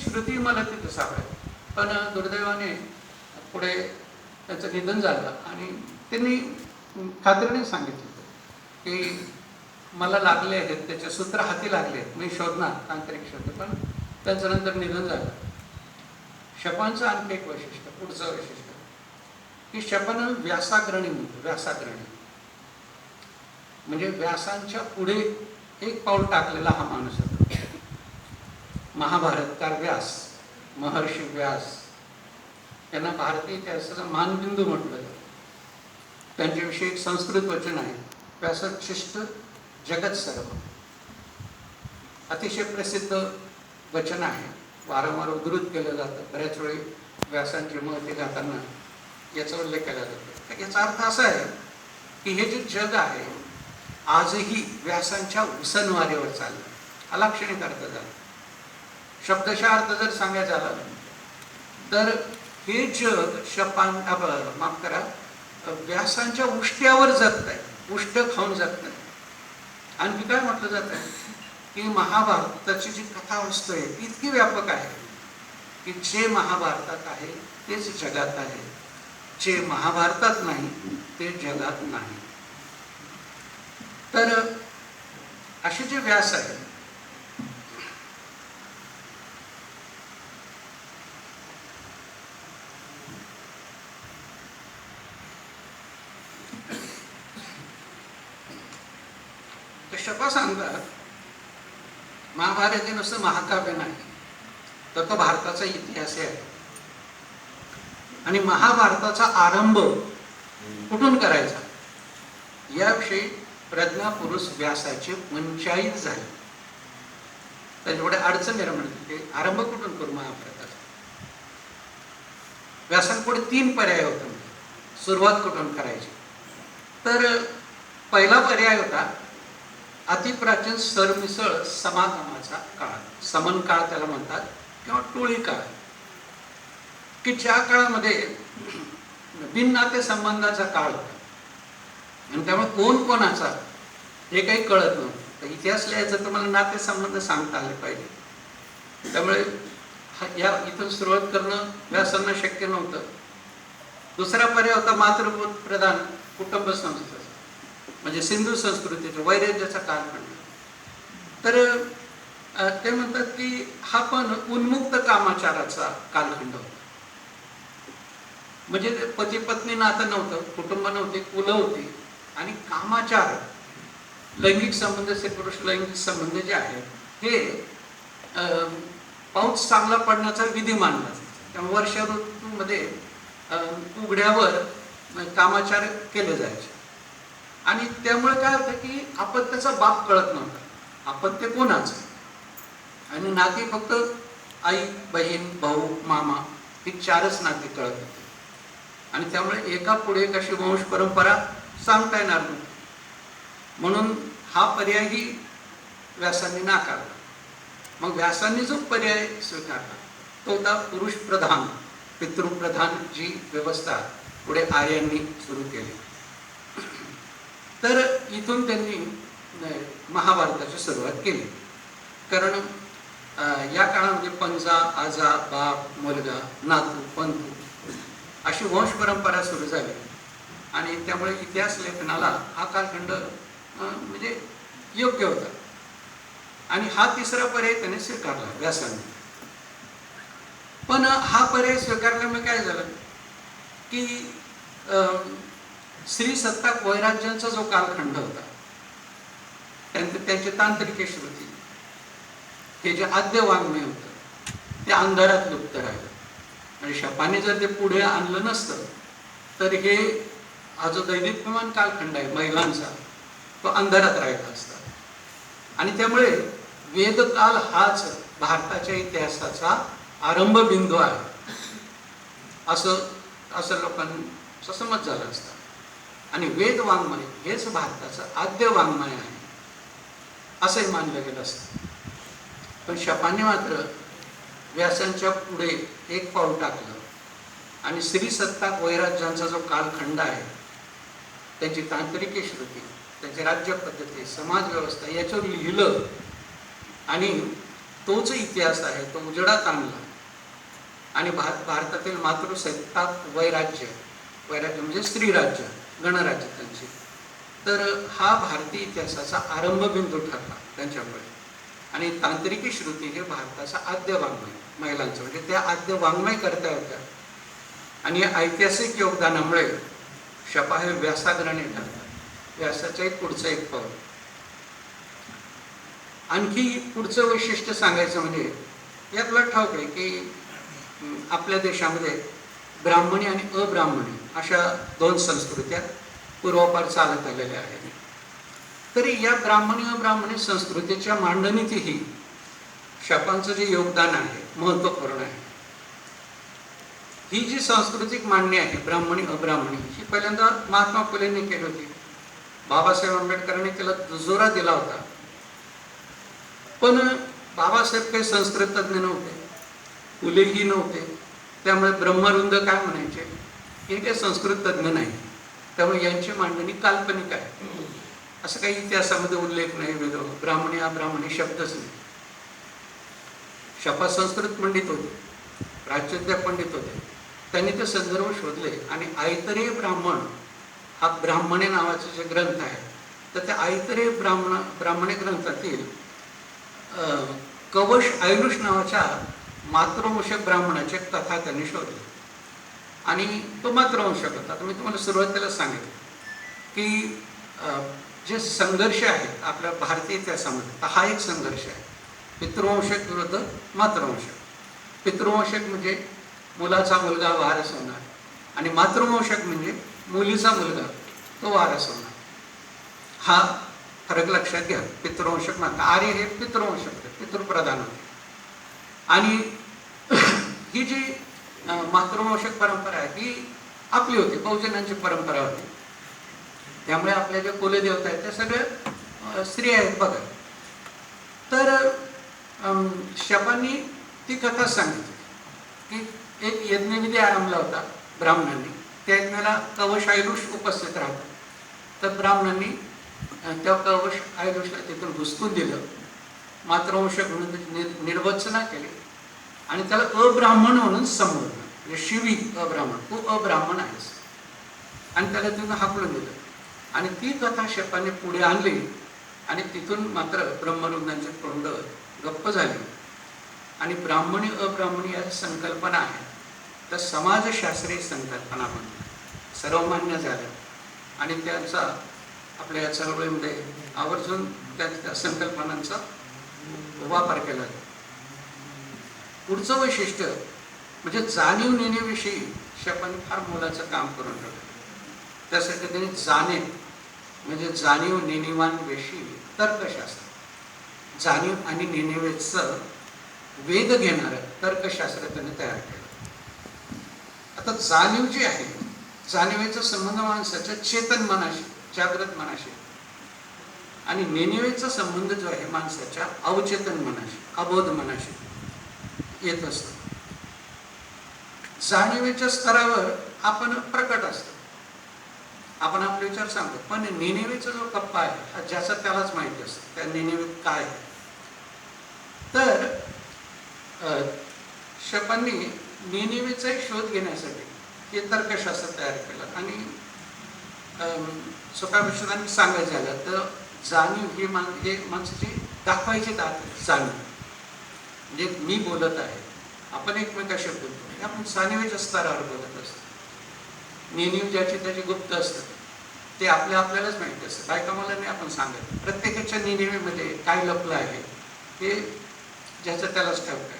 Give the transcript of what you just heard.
श्रुती मला तिथे सापडेल. पण दुर्दैवाने पुढे त्याचं निधन झालं आणि त्यांनी खात्रीने सांगितलं की मला लागले आहेत त्याचे सूत्र हाती लागले आहेत. मी शोधणार तांत्रिक शोध पण त्यांचं नंतर निधन झालं. शपांचं आणखी एक वैशिष्ट्य पुढचं वैशिष्ट्य. की शपन व्यासाग्रणी म्हणतो व्यासाग्रणी. म्हणजे व्यासांच्या पुढे एक पाऊल टाकलेला हा माणूस आहे. महाभारतकार व्यास महर्षी व्यास त्यांना भारतीय इतिहासाचा मानबिंदू म्हटलं जातं. त्यांच्याविषयी एक संस्कृत वचन आहे व्यासशिष्ट जगत सर्व. अतिशय प्रसिद्ध वचन आहे. वारंवार उद्धृत केलं जातं. बऱ्याच वेळी व्यासांची महती गाताना याचा उल्लेख केला जातो. तर याचा अर्थ असा आहे की हे जे जग आहे आजही व्यासांच्या उसनवारीवर चाललं अलाक्षणिक अर्थ झाला. शब्दशः अर्थ जर सांगायचा झाला तर हे जग शपान माफ करा व्यासांच्या उष्ट्यावर जगत आहे. उष्ट खाऊन जगत नाही. आणखी काय म्हटलं जात आहे? की महाभारताची जी कथा आहे ती इतकी व्यापक आहे की जे महाभारतात आहे तेच जगात आहे. जे महाभारतात नाही ते जगात नाही. तर असे जे व्यास आहेत तर शपा सांगतात महाभारत हे नुसतं महाकाव्य नाही. तर तो भारताचा इतिहास आहे. आणि महाभारताचा आरंभ कुठून करायचा? याविषयी प्रज्ञा पुरुष व्यासाची पंचायत झाली. त्याच्यामुळे अडचण निर्माण झाली आरंभ कुठून करू महाभारताचा? व्यासांपुढे तीन पर्याय होते. सुरुवात कुठून करायची? तर पहिला पर्याय होता अतिप्राचीन सरमिसळ समागमाचा काळ. समन काळ त्याला म्हणतात किंवा टोळी काळ. की ज्या काळामध्ये भिन्नाते संबंधाचा काळ होता. आणि त्यामुळे कोण कोणाचा हे काही कळत नव्हतं. तर इतिहास लिहायचं तर मला नाते संबंध सांगता आले पाहिजे. त्यामुळे हा- या इथून सुरुवात करणं व्यासांना शक्य नव्हतं. दुसरा पर्याय होता मातृभूत प्रधान कुटुंब संस्था. म्हणजे सिंधू संस्कृतीचं वैराग्याचा कालखंड. तर ते म्हणतात की हा पण उन्मुक्त कामाचाराचा कालखंड होता. म्हणजे पती पत्नी नातं नव्हतं कुटुंब नव्हते कुलं होती. आणि कामाचार लैंगिक संबंध स्त्री पुरुष लैंगिक संबंध जे आहेत हे पाऊस चांगला पडण्याचा विधी मानला त्यामुळे वर्ष ऋतूमध्ये उघड्यावर कामाचार केले जायचे. आणि त्यामुळे काय होतं की आपत्याचा बाप कळत नव्हता. आपत्य कोणाचं? आणि नाती फक्त आई बहीण भाऊ मामा ही चारच नाती कळत होती. आणि त्यामुळे एका पुढे एक अशी वंश परंपरा सांगता येणार नव्हती. म्हणून हा पर्यायही व्यासांनी नाकारला. मग व्यासांनी जो पर्याय स्वीकारला तो होता पुरुष प्रधान पितृप्रधान जी व्यवस्था पुढे आर्यांनी सुरू केली. तर इथून त्यांनी महाभारताची सुरुवात केली. कारण या काळामध्ये पंजा आजा बाप मुलगा नातू पंतू अशी वंश परंपरा सुरू झाली. आणि त्यामुळे इतिहास लेखनाला हा कालखंड म्हणजे योग्य होता. आणि हा तिसरा पर्याय त्याने स्वीकारला व्यासाने. पण हा पर्याय स्वीकारल्यामुळे काय झालं? की श्री सत्ताक वैराज्यांचा जो कालखंड होता त्यांचे त्यांचे तांत्रिक श्रुती हे जे आद्य वाङ्मय होतं ते अंधारात लुप्त राहिलं. आणि शपाने जर ते पुढे आणलं नसतं तर हे हा जो दैनिकमान कालखंड आहे महिलांचा तो अंधारात राहिला असता. आणि त्यामुळे वेदकाल हाच भारताच्या इतिहासाचा आरंभ बिंदू आहे. असं असं लोकांचा समज झाला असता. आणि वेद वाङ्मय हेच भारताचं आद्य वाङ्मय आहे. असंही मानलं गेलं असतं. पण शपाने मात्र व्यासांच्या पुढे एक पाऊल टाकलं आणि श्री सत्ताक वैराज्यांचा जो कालखंड आहे त्यांची तांत्रिकी श्रुती त्यांची राज्यपद्धती समाजव्यवस्था याच्यावर लिहिलं. आणि तोच इतिहास आहे तो उजडात आणला. आणि भार भारतातील मातृसत्ताक वैराज्य वैराज्य म्हणजे स्त्रीराज्य. गणराज्य त्यांचे तर हा भारतीय इतिहासाचा आरंभबिंदू ठरला त्यांच्यामुळे. आणि तांत्रिकी श्रुती हे भारताचा आद्य वाङ्मय महिलांचं. म्हणजे त्या आद्य वाङ्मय करता होत्या आणि या ऐतिहासिक योगदानामुळे शपा हे व्यासाग्रणे ठरतात व्यासाचं एक पुढचं एक पाऊल आणखी पुढचं वैशिष्ट्य सांगायचं म्हणजे यातला ठाऊक आहे की आपल्या देशामध्ये ब्राह्मणी आणि अब्राह्मणी अशा दोन संस्कृत्या पूर्वापार चालत आलेल्या आहेत. तरी या ब्राह्मणी अब्राह्मणी संस्कृतीच्या मांडणीतही शपांचं जे योगदान आहे महत्त्वपूर्ण आहे. ही जी सांस्कृतिक मांडणी आहे ब्राह्मणी अब्राह्मणी ही पहिल्यांदा महात्मा फुलेंनी केली होती. बाबासाहेब आंबेडकरांनी त्याला दुजोरा दिला होता. पण बाबासाहेब काही संस्कृत तज्ज्ञ नव्हते फुलेही नव्हते त्यामुळे ब्रह्मरुंद काय म्हणायचे? हे काही संस्कृत तज्ज्ञ नाही त्यामुळे यांची मांडणी काल्पनिक आहे. असं काही इतिहासामध्ये उल्लेख नाही वेद ब्राह्मणी हा ब्राह्मणी शब्दच नाही. शपा संस्कृत पंडित होते प्राच्युद्या पंडित होते. त्यांनी ते संदर्भ शोधले आणि आयतरे ब्राह्मण हा ब्राह्मणे नावाचे जे ग्रंथ आहे तर त्या आयतरे ब्राह्मण ब्राह्मणे ग्रंथातील अं, कवश आयुष नावाच्या मातृवंशक ब्राह्मणाचे कथा त्यांनी शोधली. आणि तो मातृवंशक होता आता मी तुम्हाला सुरुवातीला सांगितलं की जे संघर्ष आहेत आपल्या भारतीय इतिहासामध्ये हा एक संघर्ष आहे. पितृवंशक विरुद्ध मातृवंशक. पितृवंशक म्हणजे मुलाचा मुलगा वारस होणार आणि मातृवंशक म्हणजे मुलीचा मुलगा तो वारस होणार. हा फरक लक्षात घ्या. पितृवंशक माता आर्य हे पितृवंशक पितृप्रधान होते. आणि ही जी मातृवंशक परंपरा आहे ही आपली होती बहुजनांची परंपरा होती. त्यामुळे आपल्या ज्या कुलदेवता आहेत त्या सगळ्या स्त्री स्त्रिया आहेत बघा. तर शपांनी ती कथा सांगितली की एक यज्ञविधी आरंभला होता ब्राह्मणांनी. त्या यज्ञाला कवश आयुष उपस्थित राहतात. तर ब्राह्मणांनी त्या कवश आयुषला तिथून घुसकून दिलं. मातृवंशक म्हणून निर्वचना केली. आणि त्याला अब्राह्मण म्हणून संबोधलं म्हणजे शिवी अब्राह्मण तू अब्राह्मण आहेस आणि त्याला तिथून हाकलून दिलं. आणि ती कथा शपाने पुढे आणली. आणि तिथून मात्र ब्रह्मरुंदांचे तोंड गप्प झाले. आणि ब्राह्मणी अब्राह्मणी या संकल्पना आहेत. तर समाजशास्त्रीय संकल्पना म्हणून. सर्वमान्य झाल्या आणि त्यांचा आपल्या या चळवळीमध्ये आवर्जून त्या त्या संकल्पनांचा वापर केला. पुढचं वैशिष्ट्य म्हणजे जाणीव नेण्याविषयी शपाने फार मोलाचं काम करून ठेवलं त्यासाठी त्यांनी जाणे म्हणजे जाणीव नेणीवांविषयी तर्कशास्त्र जाणीव आणि नेणिवेचं वेध घेणारं तर्कशास्त्र त्यांनी तयार केलं. आता जाणीव जी आहे जाणीवेचा संबंध माणसाच्या चेतन मनाशी जागृत मनाशी. आणि नेणिवेचा संबंध जो आहे माणसाच्या अवचेतन मनाशी अबोध मनाशी. येत असतो. जाणीवेच्या स्तरावर आपण प्रकट असतो. आपण आपले विचार सांगतो पण नेनेवेचा जो कप्पा आहे हा ज्याचा त्यालाच माहिती असतं त्या नेनेवेत काय आहे? तर अं, शपांनी नेनेवेचा एक शोध घेण्यासाठी हे तर्कशास्त्र तयार केलं आणि अं, सोप्या विषयाने सांगायचं झालं तर जाणीव ही मान हे माणसाची दाखवायची दात जाणीव. म्हणजे मी बोलत आहे. आपण एकमेकाशी बोलतो. आपण सानिवेच्या स्तरावर बोलत असतो. नेणीव ज्याचे त्याचे गुप्त असतात. ते आपल्या आपल्यालाच माहिती असतं. काय मला नाही आपण सांगत. प्रत्येकाच्या नेणीवेमध्ये काय लपलं आहे हे ज्याचं त्यालाच ठाऊक आहे.